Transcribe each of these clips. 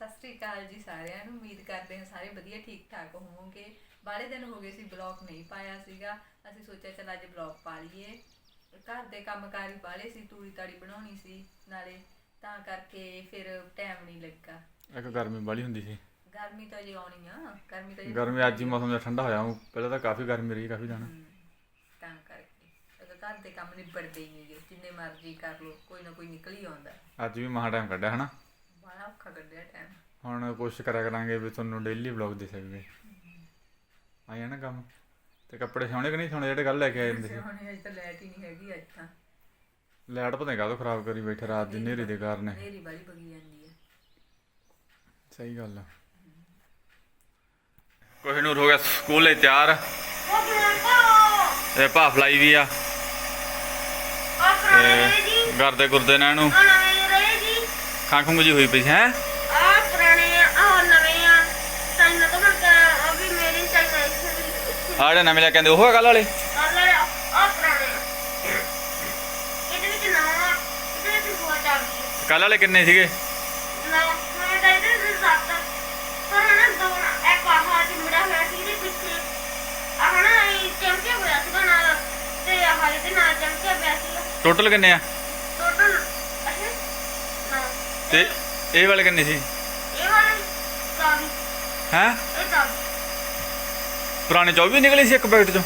ਸਤਿ ਸ੍ਰੀ ਅਕਾਲ ਜੀ ਸਾਰਿਆਂ ਨੂੰ। ਉਮੀਦ ਕਰਦੇ ਹਾਂ ਸਾਰੇ ਵਧੀਆ ਠੀਕ ਠਾਕ ਹੋਵੋਗੇ। ਬਾਰੇ ਦਿਨ ਹੋ ਗਏ ਸੀ ਬਲੌਗ ਨਹੀਂ ਪਾਇਆ ਸੀਗਾ। ਅਸੀਂ ਸੋਚਿਆ ਚਲ ਅੱਜ ਬਲੌਗ ਪਾ ਲਈਏ। ਘਰ ਦੇ ਕੰਮਕਾਰੀ ਬਾਲੇ ਸੀ ਤੂੜੀ ਤਾੜੀ ਬਣਾਉਣੀ ਸੀ ਨਾਲੇ ਤਾਂ ਕਰਕੇ ਫਿਰ ਟਾਈਮ ਨਹੀਂ ਲੱਗਾ। ਇੱਕ ਗਰਮੀ ਬੜੀ ਹੁੰਦੀ ਸੀ। ਗਰਮੀ ਤਾਂ ਜੇ ਆਉਣੀ ਆ। ਗਰਮੀ ਤਾਂ ਜੇ ਗਰਮੀ ਅੱਜ ਹੀ ਮੌਸਮ ਜਿਹਾ ਠੰਡਾ ਹੋਇਆ। ਊਂ ਪਹਿਲਾਂ ਤਾਂ ਕਾਫੀ ਗਰਮੀ ਰਹੀ ਕਾਫੀ ਹਮ, ਤਾਂ ਕਰਕੇ। ਅਗਰ ਘਰ ਦੇ ਕੰਮ ਨਿਬੜਦੇ ਹੀ ਨਹੀਂਗੇ ਜਿੰਨੇ ਮਰਜ਼ੀ ਕਰ ਲੋ ਕੋਈ ਨਾ ਕੋਈ ਨਿਕਲ ਹੀ ਆਉਂਦਾ। ਅੱਜ ਵੀ ਮਹਾ ਟਾਈਮ ਕੱਢਿਆ ਹਨਾ? ਬੜਾ ਔਖਾ ਕੱਢਿਆ ਟਾਈਮ ਹੁਣ ਕੋਸ਼ਿਸ਼ ਕਰਿਆ ਕਰਾਂਗੇ ਵੀ ਤੁਹਾਨੂੰ ਡੇਲੀ ਵਲੌਗ ਦੇ ਸਕੀਏ ਆਇਆ ਨਾ ਕੰਮ। ਤੇ ਕੱਪੜੇ ਸਿਉਣੇ ਕਿ ਨਹੀਂ ਸਿਉਣੇ? ਜਿਹੜੇ ਕੱਲ ਲੈ ਕੇ ਆਏ ਹੁੰਦੇ ਸੀ। ਹੁਣ ਅਜੇ ਤਾਂ ਲਾਈਟ ਹੀ ਨਹੀਂ ਹੈਗੀ ਅੱਜ ਤਾਂ। ਲਾਈਟ ਪਤਾ ਨਹੀਂ ਕਾਹਦੋਂ ਖਰਾਬ ਕਰੀ ਬੈਠੇ ਰਾਤ ਦੀ ਹਨੇਰੀ ਦੇ ਕਾਰਨ। ਹਨੇਰੀ ਬਾਰੀ ਬਗੀ ਜਾਂਦੀ ਹੈ ਸਹੀ ਗੱਲ ਆ। ਕੋਹਿਨੂਰ ਹੋ ਗਿਆ ਸਕੂਲ ਲਈ ਤਿਆਰ। ਤੇ ਭਾਫ ਲਾਈ ਵੀ ਆ। ਤੇ ਗਰਦੇ ਗੁਰਦੇ ਨੇ। ਇਹਨੂੰ ਖਾਂ ਖੁੰਗ ਜੀ ਹੋਈ ਪਈ ਹੈ ਆੜੇ ਨਵੇਂ ਲੈ ਕੇ ਆਂਦੇ ਉਹ ਆ ਕੱਲ ਵਾਲੇ ਕੱਲ ਵਾਲੇ ਕਿੰਨੇ ਸੀਗੇ ਟੋਟਲ ਕਿੰਨੇ ਆ ਟੋਟਲ ਤੇ ਇਹ ਵਾਲੇ ਕਿੰਨੇ ਸੀ? ਇਹ ਵਾਲੇ 24 ਹੈ? ਇਹ 24 ਪੁਰਾਣੇ 24 ਨਿਕਲੇ ਸੀ ਇੱਕ ਪੈਕਟ ਚੋਂ?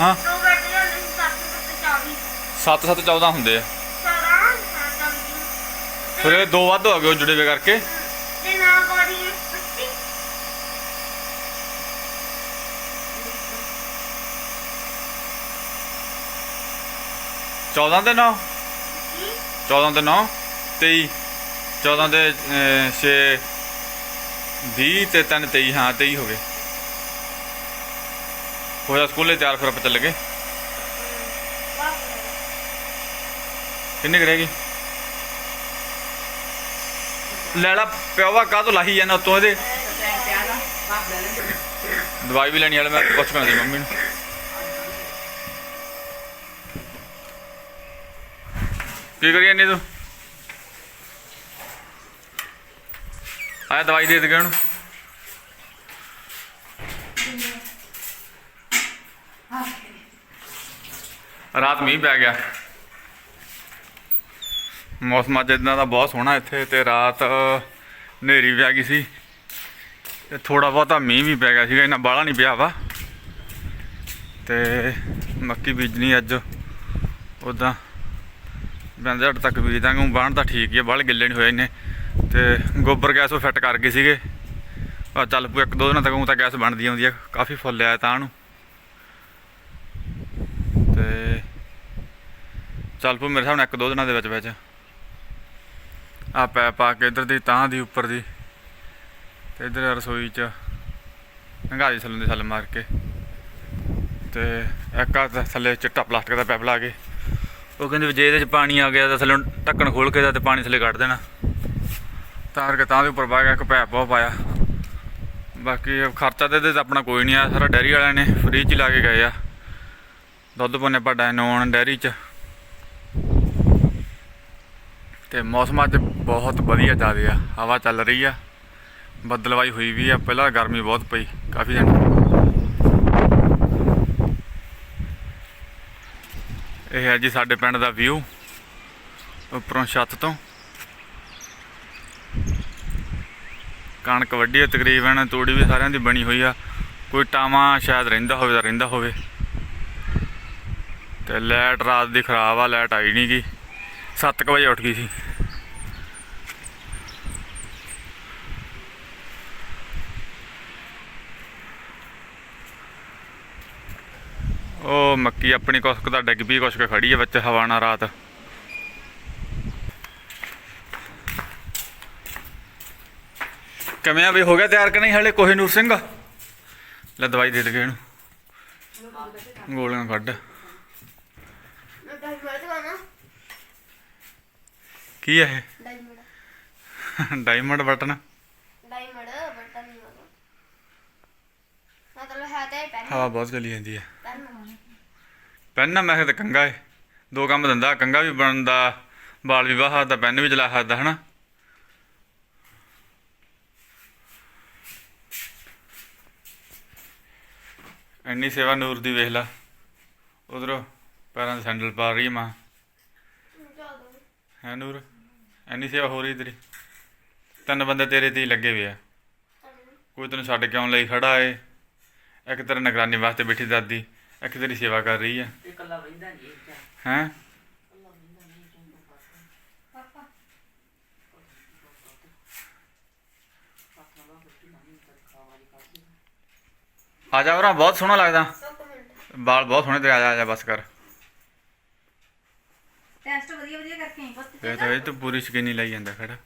ਹਾਂ ਦੋ ਜਾਂਦੇ ਸੀ 7 24 7 7 14 ਹੁੰਦੇ ਆ। 14 ਹਾਂ 24 ਫਿਰ ਇਹ ਦੋ ਵੱਧ ਹੋ ਗਏ ਜੁੜੇ ਵੇ ਕਰਕੇ। ਤੇ ਨਾ ਕਰੀ 25 14 ਦੇ 9 ਕੀ 14 ਦੇ 9 23 14 ਦੇ 6 20 ਤੇ 3 23 ਹਾਂ 23 ਹੋ ਗਏ। ਹੋਇਆ ਸਕੂਲੇ ਤਿਆਰ ਫਿਰ ਆਪਾਂ ਚੱਲ ਗਏ। ਕਿੰਨੇ ਕੁ ਰਹਿ ਗਈ ਲੈਲਾ ਪਿਆਵਾ ਕਾਹ ਤੋਂ ਲਾਹੀ ਜਾਂਦਾ ਉਤੋਂ ਇਹਦੇ? ਦਵਾਈ ਵੀ ਲੈਣੀ ਵਾਲੇ ਮੈਂ ਪੁੱਛ ਕੇ ਮੰਮੀ ਨੂੰ। ਕੀ ਕਰੀ ਜਾਂਦੀ ਤੂੰ? ਆਇਆ ਦਵਾਈ ਦੇ ਦੇ ਉਹਨੂੰ। ਰਾਤ ਮੀਂਹ ਪੈ ਗਿਆ। ਮੌਸਮ ਅੱਜ ਇਦਾਂ ਦਾ ਬਹੁਤ ਸੋਹਣਾ ਇੱਥੇ ਤੇ ਰਾਤ ਹਨੇਰੀ ਪੈ ਗਈ ਸੀ। ਤੇ ਥੋੜਾ ਬਹੁਤਾ ਮੀਂਹ ਵੀ ਪੈ ਗਿਆ ਸੀਗਾ ਇਹਨਾਂ ਬਾਹਲਾ ਨਹੀਂ ਪਿਆ ਵਾ। ਤੇ ਮੱਕੀ ਬੀਜਣੀ ਅੱਜ। ਉਦਾਂ ਬੰਦੇ ਹੱਟ ਤੱਕ ਬੀਜ ਦਾਂਗੇ ਊਂ ਬਾਣ ਤਾਂ ਠੀਕ ਹੀ ਆ, ਬਾਹਲੇ ਗਿੱਲੇ ਨਹੀਂ ਹੋਏ ਨੇ ਤੇ ਗੋਬਰ ਗੈਸ ਉਹ ਫਿੱਟ ਕਰ ਗਏ ਸੀਗੇ। ਆ ਚੱਲ ਪੂ ਇੱਕ ਦੋ ਦਿਨਾਂ ਤੱਕ ਉਹ ਤਾਂ ਗੈਸ ਬਣਦੀ ਆਉਂਦੀ ਆ, ਕਾਫੀ ਫੁੱਲ ਆਇਆ ਤਾਂ ਨੂੰ। ਤੇ ਚੱਲ ਪੂ ਮੇਰੇ ਹਿਸਾਬ ਨਾਲ ਇੱਕ ਦੋ ਦਿਨਾਂ ਦੇ ਵਿੱਚ ਵਿੱਚ। ਆ ਪੈ ਪਾ ਕੇ ਇਧਰ ਦੀ, ਤਾਂ ਦੀ, ਉੱਪਰ ਦੀ। ਤੇ ਇਧਰ ਰਸੋਈ ਚ ਹੰਗਾਈ ਥੱਲੋਂ ਦੀ ਥੱਲੇ ਮਾਰ ਕੇ। ਤੇ ਇੱਕ ਆ ਥੱਲੇ ਚਿੱਟਾ ਪਲਾਸਟਿਕ ਦਾ ਪੈਪ ਲਾ ਕੇ। ਉਹ ਕਹਿੰਦੇ ਵੀ ਜੇ ਇਹਦੇ ਚ ਪਾਣੀ ਆ ਗਿਆ ਤਾਂ ਥੱਲੇ ਢੱਕਣ ਖੋਲ ਕੇ ਤਾਂ ਤੇ ਪਾਣੀ ਥੱਲੇ ਕੱਢ ਦੇਣਾ। ਤਾਂ ਕੇ ਤਾਂ ਦੇ ਉੱਪਰ ਪਾ ਗਿਆ ਇੱਕ ਪੈਪ ਬਹੁਤ ਪਾਇਆ। ਬਾਕੀ ਖਰਚਾ ਤੇ ਇਹਦੇ ਤੇ ਆਪਣਾ ਕੋਈ ਨਹੀਂ ਆ, ਸਾਰਾ ਡੈਰੀ ਵਾਲਿਆਂ ਨੇ ਫ੍ਰੀ ਚ ਲਾ ਕੇ ਗਏ ਆ। ਦੁੱਧ ਪਾਉਂਦੇ ਵੱਡਾ ਨੌਨ ਡੈਰੀ ਚ। ਤੇ ਮੌਸਮ ਅੱਜ ਬਹੁਤ ਵਧੀਆ ਚੱਲ ਰਿਹਾ, ਹਵਾ ਚੱਲ ਰਹੀ ਆ। ਬੱਦਲਵਾਈ ਹੋਈ ਵੀ ਆ, ਪਹਿਲਾਂ ਗਰਮੀ ਬਹੁਤ ਪਈ, ਕਾਫੀ ਦਿਨ। ਇਹ ਹੈ ਜੀ ਸਾਡੇ ਪਿੰਡ ਦਾ ਵਿਊ ਉੱਪਰੋਂ ਛੱਤ ਤੋਂ। ਕਣਕ ਵੱਢੀ ਹੈ ਤਕਰੀਬਨ ਤੂੜੀ ਵੀ ਸਾਰਿਆਂ ਦੀ ਬਣੀ ਹੋਈ ਆ। ਕੋਈ ਟਾਵਾਂ ਸ਼ਾਇਦ ਰਹਿੰਦਾ ਹੋਵੇ ਤਾਂ ਰਹਿੰਦਾ ਹੋਵੇ। ਤੇ ਲਾਈਟ ਰਾਤ ਦੀ ਖਰਾਬ ਆ, ਲਾਈਟ ਆਈ ਨਹੀਂ ਗੀ 7 ਵਜੇ ਉੱਠ ਗਈ ਸੀ। ਉਹ ਮੱਕੀ ਆਪਣੀ ਕੁਸਕ ਦਾ ਡਿੱਗ ਪਈ ਕੁਸਕ ਖੜੀ ਹੈ ਵਿੱਚ ਹਵਾ ਨਾਲ ਰਾਤ। ਕਿਵੇਂ ਆ ਵੀ ਹੋ ਗਿਆ ਤਿਆਰ ਕਿ ਨਹੀਂ ਹਲੇ ਕੋਹੀਨੂਰ ਸਿੰਘ? ਲੈ ਦਵਾਈ ਦੇ ਦੇ ਇਹਨੂੰ ਗੋਲੀਆਂ ਕੱਢ। ਕੀ ਹੈ ਇਹ? Diamond button. ਮਤਲਬ ਹੈ ਤਾਂ ਪੈਨ ਹਵਾ ਬਹੁਤ ਗਲੀ ਜਾਂਦੀ ਹੈ ਪੈਨ ਨਾ ਮੈਂ ਕਿਹਾ ਤਾਂ ਕੰਗਾ ਏ। ਦੋ ਕੰਮ ਦਿੰਦਾ, ਕੰਗਾ ਵੀ ਬਣਦਾ ਬਾਲ ਵੀ ਵਾਹ ਦਾ, ਪੈਨ ਵੀ ਚਲਾ ਸਕਦਾ ਹਨਾ? ਇੰਨੀ ਸੇਵਾ ਨੂਰ ਦੀ ਵੇਖ ਲਾ। ਉਧਰੋਂ ਪੈਰਾਂ 'ਤੇ ਸੈਂਡਲ ਪਾ ਰਹੀ ਮਾਂ। ਹੈ ਨੂਰ ਇੰਨੀ ਸੇਵਾ ਹੋ ਰਹੀ ਤੇਰੀ। ਤਿੰਨ ਬੰਦੇ ਤੇਰੇ ਤੇ ਹੀ ਲੱਗੇ ਹੋਏ ਆ। ਕੋਈ ਤੈਨੂੰ ਛੱਡ ਕੇ ਆਉਣ ਲਈ ਖੜਾ ਏ? ਇੱਕ ਤੇਰੇ ਨਿਗਰਾਨੀ ਵਾਸਤੇ ਬੈਠੀ ਦਾਦੀ ਇੱਕ ਤੇਰੀ ਸੇਵਾ ਕਰ ਰਹੀ ਆ। ਇਹ ਕੱਲਾ ਵਹਿੰਦਾ ਨਹੀਂ ਹੈ ਪਾਪਾ ਆ ਜਾ ਵਰਾ ਬਹੁਤ ਸੋਹਣਾ ਲੱਗਦਾ। ਵਾਲ ਬਹੁਤ ਸੋਹਣੇ ਤੇਰੇ ਆ ਜਾ ਆ ਜਾ ਬਸ ਕਰ। ਟੈਸਟ ਵਧੀਆ ਵਧੀਆ ਕਰਕੇ ਆਈ ਪੁੱਤ ਇਹ ਤਾਂ ਇਹ ਤਾਂ ਪੂਰੀ ਸ਼ਕੀਨੀ ਲਈ ਜਾਂਦਾ ਖੜਾ।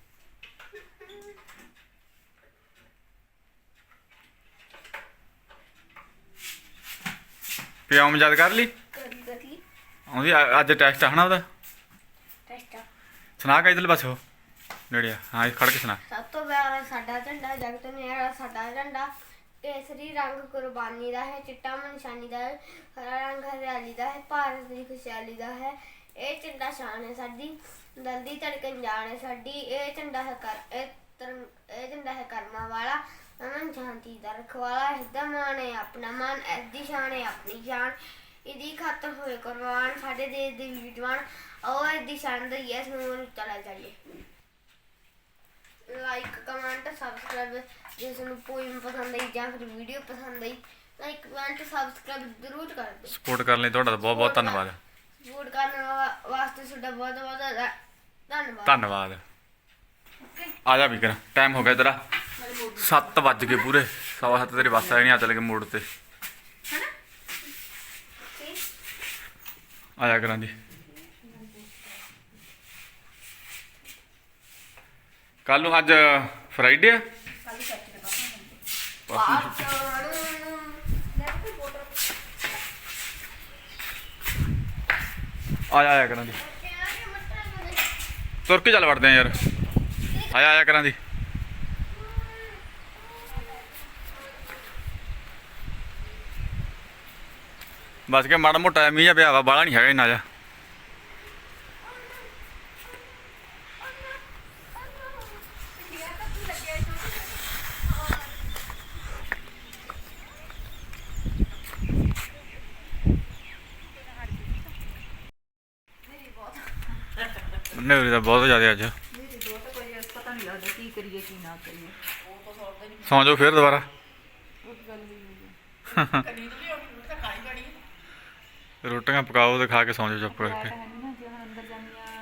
ਪਿਆਮ ਯਾਦ ਕਰ ਲਈ? ਕਰੀ ਕਰੀ। ਆਉਂਦੀ ਅ- ਅੱਜ ਟੈਸਟ ਆਣਾ ਉਹਦਾ? ਟੈਸਟ ਸੁਣਾ ਕੇ ਪਾਸੇ ਹੋ ਨੇੜੇ। ਹਾਂ ਖੜ ਕੇ ਸੁਣਾ। ਸਭ ਤੋਂ ਪਿਆਰਾ ਸਾਡਾ ਝੰਡਾ ਜਗਤ ਮੇਰਾ ਸਾਡਾ ਝੰਡਾ। ਕੇਸਰੀ ਰੰਗ ਕੁਰਬਾਨੀ ਦਾ ਹੈ, ਚਿੱਟਾ ਨਿਸ਼ਾਨੀ ਦਾ ਹੈ, ਹਰਾ ਰੰਗ ਹਰਿਆਲੀ ਦਾ ਹੈ, ਭਾਰਤ ਦੀ ਖੁਸ਼ਹਾਲੀ ਦਾ ਹੈ। ਇਹ ਝੰਡਾ ਸ਼ਾਨ ਹੈ ਸਾਡੀ, ਦਿਲ ਦੀ ਧੜਕਨ ਹੈ ਸਾਡੀ, ਇਹ ਝੰਡਾ ਹੈ ਕਰ, ਇਹ ਤਰੰਗ ਇਹ ਝੰਡਾ ਹੈ ਕਰਮਾਂ ਵਾਲਾ ਅਮਨ ਸ਼ਾਂਤੀ ਦਾ ਰਖਵਾਲਾ ਇਸਦਾ ਮਾਣ ਹੈ ਆਪਣਾ ਮਾਨ ਇਸਦੀ ਸ਼ਾਨ ਹੈ ਆਪਣੀ ਸ਼ਾਨ। ਇਹਦੀ ਖਾਤਰ ਹੋਏ ਕੁਰਬਾਨ, ਸਾਡੇ ਦੇਸ਼ ਦੇ ਵੀਰ ਜਵਾਨ ਆਓ ਇਹਦੀ ਸ਼ਾਨ ਦਾ ਯੈਸ ਨੂੰ ਚਲਾ ਜਾਈਏ। ਲਾਈਕ ਕਮੈਂਟ ਸਬਸਕ੍ਰਾਈਬ ਜੇ ਤੁਹਾਨੂੰ ਪੋਇਮ ਪਸੰਦ ਆਈ ਜਾਂ ਫਿਰ ਵੀਡੀਓ ਪਸੰਦ ਆਈ ਲਾਈਕ ਕਮੈਂਟ ਸਬਸਕ੍ਰਾਈਬ ਜ਼ਰੂਰ ਕਰ ਦਿਓ। ਸਪੋਰਟ ਕਰਨ ਲਈ ਤੁਹਾਡਾ ਬਹੁਤ ਬਹੁਤ ਧੰਨਵਾਦ। ਸਪੋਰਟ ਕਰਨ ਵਾ- ਵਾਸਤੇ ਤੁਹਾਡਾ ਬਹੁਤ ਬਹੁਤ ਧੰਨ- ਧੰਨਵਾਦ। ਧੰਨਵਾਦ। ਆ ਜਾ ਵੀ ਕਰ ਟਾਈਮ ਹੋ ਗਿਆ ਤੇਰਾ। 7 ਵੱਜ ਗਏ ਪੂਰੇ। ਸਵਾ ਸੱਤ ਤੇਰੀ ਬੱਸ ਆਈ ਨਹੀਂ ਆ ਚੱਲ ਕੇ ਮੋੜ ਤੇ। ਆ ਜਾ ਕਰਾਂ ਜੀ। ਕੱਲ ਨੂੰ ਅੱਜ ਫਰਾਈਡੇ ਆ? ਕੱਲ ਸੈਟਰਡੇ ਪਾਪਾ ਆ ਜਾ ਆਇਆ ਕਰਾਂ ਜੀ ਤੁਰ ਕੇ ਚੱਲ ਵੜਦੇ ਆ ਯਾਰ। ਆਇਆ ਆਇਆ ਕਰਾਂ ਜੀ ਬਸ ਕੇ ਮਾੜਾ ਮੋਟਾ ਮੀਂਹ ਜਿਹਾ ਪਿਆ ਵਾ ਬਾਹਲਾ ਨਹੀਂ ਹੈਗਾ ਇੰਨਾ ਜਾ ਨੇਰੀ ਦਾ ਬਹੁਤ ਜ਼ਿਆਦਾ ਅੱਜ। ਮੇਰੀ ਦੋ ਤਾਂ ਕੋਈ ਪਤਾ ਨਹੀਂ ਲੱਗਦਾ ਕੀ ਕਰੀਏ ਕੀ ਨਾ ਕਰੀਏ। ਸੌਂ ਜਾਓ ਫੇਰ ਦੁਬਾਰਾ। ਰੋਟੀਆਂ ਪਕਾਓ ਤੇ ਖਾ ਕੇ ਸੌਂ ਜਾਓ ਚੁੱਪ ਕਰਕੇ। ਹੈ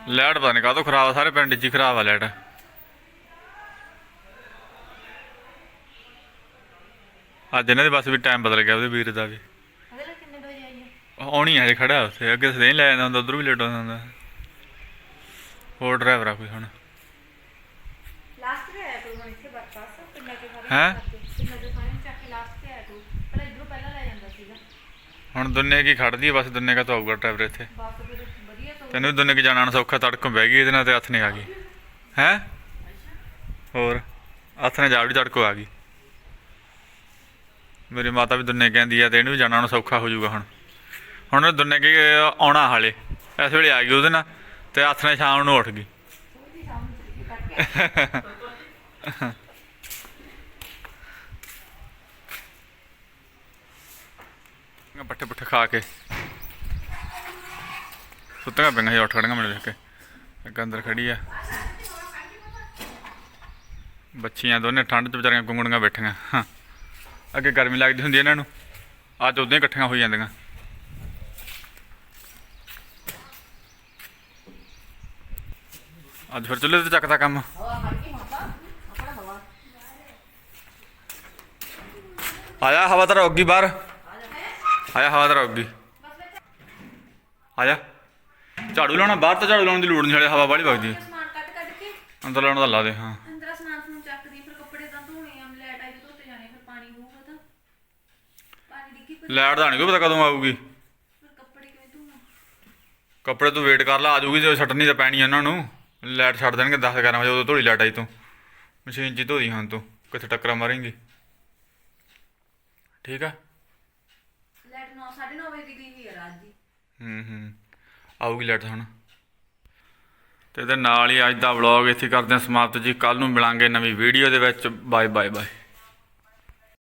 ਲਾਈਟ ਪਤਾ ਨਹੀਂ ਕਾਹਤੋਂ ਖਰਾਬ ਆ ਸਾਰੇ ਪਿੰਡ 'ਚ ਹੀ ਖਰਾਬ ਆ ਲਾਈਟ। ਅੱਜ ਇਹਨਾਂ ਦੇ ਬਸ ਵੀ ਟਾਈਮ ਬਦਲ ਗਿਆ ਉਹਦੇ ਵੀਰ ਦਾ ਵੀ। ਅਗਲੇ ਕਿੰਨੇ ਕੁ ਵਜੇ ਆਈਏ ਆਉਣੀ ਆ ਹਜੇ ਖੜਾ ਉੱਥੇ ਅੱਗੇ ਸਦੇ ਲੈ ਜਾਂਦਾ ਹੁੰਦਾ ਉਧਰ ਵੀ ਲੇਟ ਹੋ ਜਾਂਦਾ। ਹੋਰ ਡਰਾਈਵਰ ਆ ਕੋਈ ਹੁਣ? ਲਾਸਟ ਤੇ ਆਇਆ ਤੂੰ ਹੁਣ ਇੱਥੇ ਪਿੰਡਾਂ ਸਾਰੇ ਹੈਂ? ਪਿੰਡਾਂ ਦੇ ਸਾਰੇ ਚੱਕ ਕੇ ਲਾਸਟ ਤੇ ਆਇਆ ਤੂੰ। ਪਹਿਲਾਂ ਇਧਰੋਂ ਪਹਿਲਾਂ ਲੈ ਜਾਂਦਾ ਸੀਗਾ। ਹੁਣ ਦੁੰਨੇ ਕੀ ਖੜਦੀ ਆ? ਬਸ ਦੁੰਨੇ ਕਾ ਤਾਂ ਆਊਗਾ ਡਰਾਈਵਰ ਇੱਥੇ। ਬਸ ਫਿਰ ਵਧੀਆ ਤੋਂ। ਤੈਨੂੰ ਵੀ ਦੁੰਨੇ ਕੀ ਜਾਣਾ ਸੌਖਾ ਤੜਕੋਂ ਬਹਿ ਗਈ ਇਹਦੇ ਨਾਲ ਤੇ ਹੱਥ ਨੇ ਆ ਗਈ। ਹੈ? ਹੋਰ ਹੱਥ ਨੇ ਜਾਵੜੀ ਤੜਕੋ ਆ ਗਈ। ਮੇਰੀ ਮਾਤਾ ਵੀ ਦੁੰਨੇ ਕਹਿੰਦੀ ਆ ਤੇ ਇਹਨੂੰ ਵੀ ਜਾਣਾ ਹੁਣ ਸੌਖਾ ਹੋ ਜਾਊਗਾ ਹੁਣ। ਹੁਣ ਦੁੰਨੇ ਕੀ ਆਉਣਾ ਹਾਲੇ? ਇਸ ਵੇਲੇ ਆ ਗਈ ਉਹਦੇ ਨਾਲ। ਤੇ ਹੱਥ ਨਾਲ ਸ਼ਾਮ ਨੂੰ ਉੱਠ ਗਈ। ਉਹਦੀ ਸਾਹਮਣੇ ਪੱਠੇ ਪੁੱਠੇ ਖਾ ਕੇ ਸੁੱਤਾਂ ਪਈਆਂ ਸੀ, ਉੱਠ ਖੜੀਆਂ ਮੈਨੂੰ ਦੇਖ ਕੇ। ਇੱਕ ਅੰਦਰ ਖੜੀ ਆ। ਬੱਚੀਆਂ ਦੋਨੇ ਠੰਡ ਚ ਵਿਚਾਰੀਆਂ ਗੁੰਗਣੀਆਂ ਬੈਠੀਆਂ। ਅੱਗੇ ਗਰਮੀ ਲੱਗਦੀ ਹੁੰਦੀ ਇਹਨਾਂ ਨੂੰ। ਅੱਜ ਉਦੋਂ ਹੀ ਇਕੱਠੀਆਂ ਹੋਈ ਜਾਂਦੀਆਂ। ਅੱਜ ਫਿਰ ਚੁੱਲ੍ਹੇ ਤੇ ਚੱਕਦਾ ਕੰਮ। ਆਇਆ ਹਵਾ ਤਾਂ ਰੋਗੀ ਬਾਹਰ। ਆਇਆ ਹਵਾ ਤਾਂ ਰੋਗੀ ਆਇਆ। ਝਾੜੂ ਲਾਉਣਾ ਬਾਹਰ ਤਾਂ ਝਾੜੂ ਲਾਉਣ ਦੀ ਲੋੜ ਨਹੀਂ ਹਲੇ ਹਵਾ ਬਾਹਲੀ ਵਗਦੀ ਸਮਾਨ ਕੱਟ ਕੱਟ ਕੇ। ਅੰਦਰ ਲਾਉਣਾ ਤਾਂ ਲਾ ਦੇ ਹਾਂ। ਅੰਦਰ ਸਮਾਨ ਨੂੰ ਚੱਕਦੀ ਫਿਰ ਕੱਪੜੇ ਤਾਂ ਧੋਣੇ ਆ ਲੈਟ ਆਈ ਧੋਤੇ ਜਾਣੇ ਫਿਰ ਪਾਣੀ ਹੋਊਗਾ ਤਾਂ। ਪਾਣੀ ਡਿੱਗੀ ਫਿਰ ਲਾਈਟ ਦਾ ਨਹੀਂ ਕੋਈ ਪਤਾ ਕਦੋਂ ਆਊਗੀ। ਫਿਰ ਕੱਪੜੇ ਕਿਵੇਂ ਧੋਣਾ ਕੱਪੜੇ ਤੂੰ ਵੇਟ ਕਰ ਲਾ ਆ ਜਾਊਗੀ ਤੇ ਛੱਡਣੀ ਤਾਂ ਪੈਣੀ ਉਹਨਾਂ ਨੂੰ। ਲਾਈਟ ਛੱਡ ਦੇਣਗੇ 10 11 ਵਜੇ ਉਦੋਂ ਧੋਲੀ ਲਾਈਟ ਆਈ ਤੂੰ। ਮਸ਼ੀਨ ਹੀ ਧੋਦੀ ਹਾਂ ਤੂੰ ਕਿੱਥੇ ਟੱਕਰਾਂ ਮਾਰੇਂਗੀ। ਠੀਕ ਆ? ਲੈਟ 9 9:30 ਵਜੇ ਦੀ ਗਈ ਹੋਈ ਆ ਰਾਤ ਦੀ। ਹੂੰ ਹੂੰ। ਆਊਗੀ ਲੈਟ ਹੁਣ। ਤੇ ਇਹਦੇ ਨਾਲ ਹੀ ਅੱਜ ਦਾ ਵਲੌਗ ਇੱਥੇ ਕਰਦੇ ਹਾਂ ਸਮਾਪਤ ਜੀ। ਕੱਲ ਨੂੰ ਮਿਲਾਂਗੇ ਨਵੀਂ ਵੀਡੀਓ ਦੇ ਵਿੱਚ। Bye bye bye.